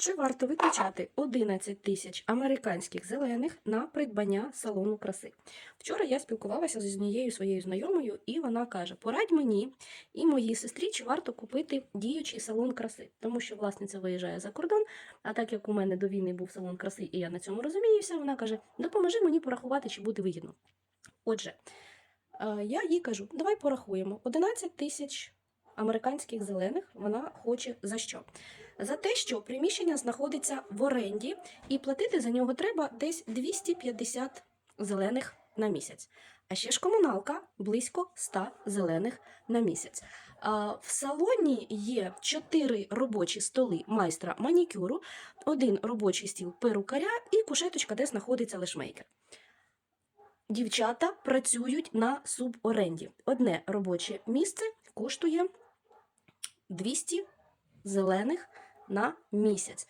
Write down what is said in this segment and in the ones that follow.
Чи варто витрачати 11 тисяч американських зелених на придбання салону краси? Вчора я спілкувалася з однією своєю знайомою, і вона каже: Порадь мені і моїй сестрі, чи варто купити діючий салон краси, тому що власниця виїжджає за кордон. А так як у мене до війни був салон краси, і я на цьому розуміюся, вона каже: Допоможи мені порахувати, чи буде вигідно. Отже, е, я їй кажу: давай порахуємо 11 тисяч американських зелених. Вона хоче за що? За те, що приміщення знаходиться в оренді, і платити за нього треба десь 250 зелених на місяць. А ще ж комуналка близько 100 зелених на місяць. В салоні є 4 робочі столи майстра манікюру, один робочий стіл перукаря і кушеточка, де знаходиться лешмейкер. Дівчата працюють на суборенді. Одне робоче місце коштує 200 зелених на місяць.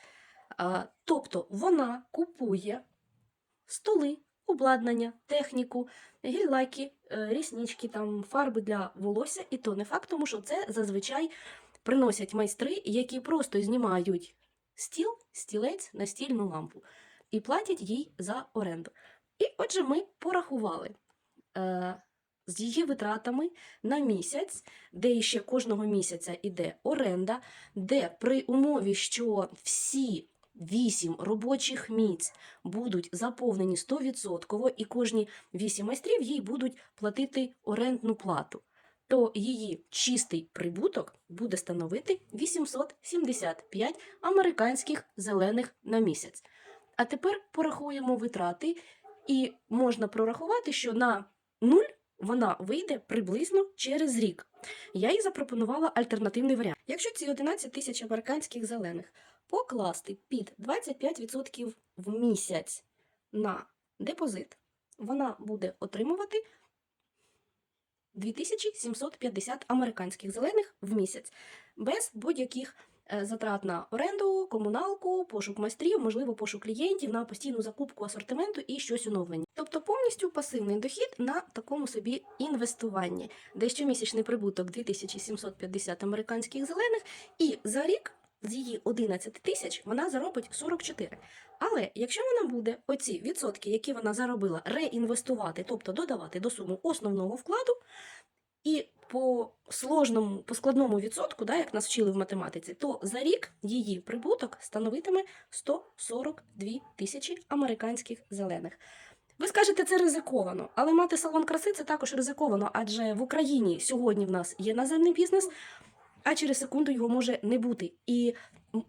Тобто вона купує столи, обладнання, техніку, гіль-лаки, е, ріснички, там, фарби для волосся, і то не факт, тому що це зазвичай приносять майстри, які просто знімають стіл, стілець, настільну лампу і платять їй за оренду. І отже, ми порахували. З її витратами на місяць, де ще кожного місяця йде оренда, де при умові, що всі вісім робочих місць будуть заповнені 100% і кожні вісім майстрів їй будуть платити орендну плату, то її чистий прибуток буде становити 875 американських зелених на місяць. А тепер порахуємо витрати, і можна прорахувати, що на нуль вона вийде приблизно через рік. Я їй запропонувала альтернативний варіант. Якщо ці 11 тисяч американських зелених покласти під 25% в місяць на депозит, вона буде отримувати 2750 американських зелених в місяць без будь-яких е, затрат на оренду, комуналку, пошук майстрів, можливо, пошук клієнтів на постійну закупку асортименту і щось оновлення. Тобто повністю пасивний дохід на такому собі інвестуванні, де щомісячний прибуток 2750 американських зелених, і за рік з її 11 тисяч вона заробить 44. Але якщо вона буде оці відсотки, які вона заробила, реінвестувати, тобто додавати до суми основного вкладу, і по сложному, по складному відсотку, да, як нас вчили в математиці, то за рік її прибуток становитиме 142 тисячі американських зелених. Ви скажете, це ризиковано, але мати салон краси це також ризиковано, адже в Україні сьогодні в нас є наземний бізнес, а через секунду його може не бути. І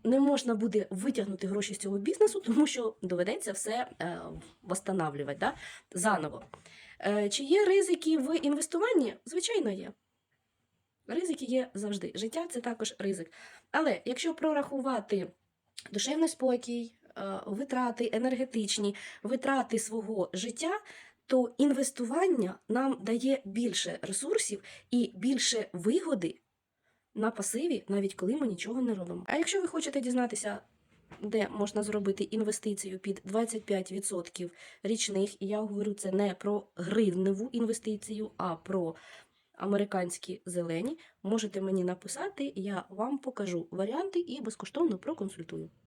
не можна буде витягнути гроші з цього бізнесу, тому що доведеться все е, восстанавлювати да, заново. Е, чи є ризики в інвестуванні? Звичайно, є. Ризики є завжди. Життя це також ризик. Але якщо прорахувати душевний спокій, е, витрати енергетичні, витрати свого життя, то інвестування нам дає більше ресурсів і більше вигоди на пасиві, навіть коли ми нічого не робимо. А якщо ви хочете дізнатися, де можна зробити інвестицію під 25% річних, і я говорю це не про гривневу інвестицію, а про американські зелені, можете мені написати, я вам покажу варіанти і безкоштовно проконсультую.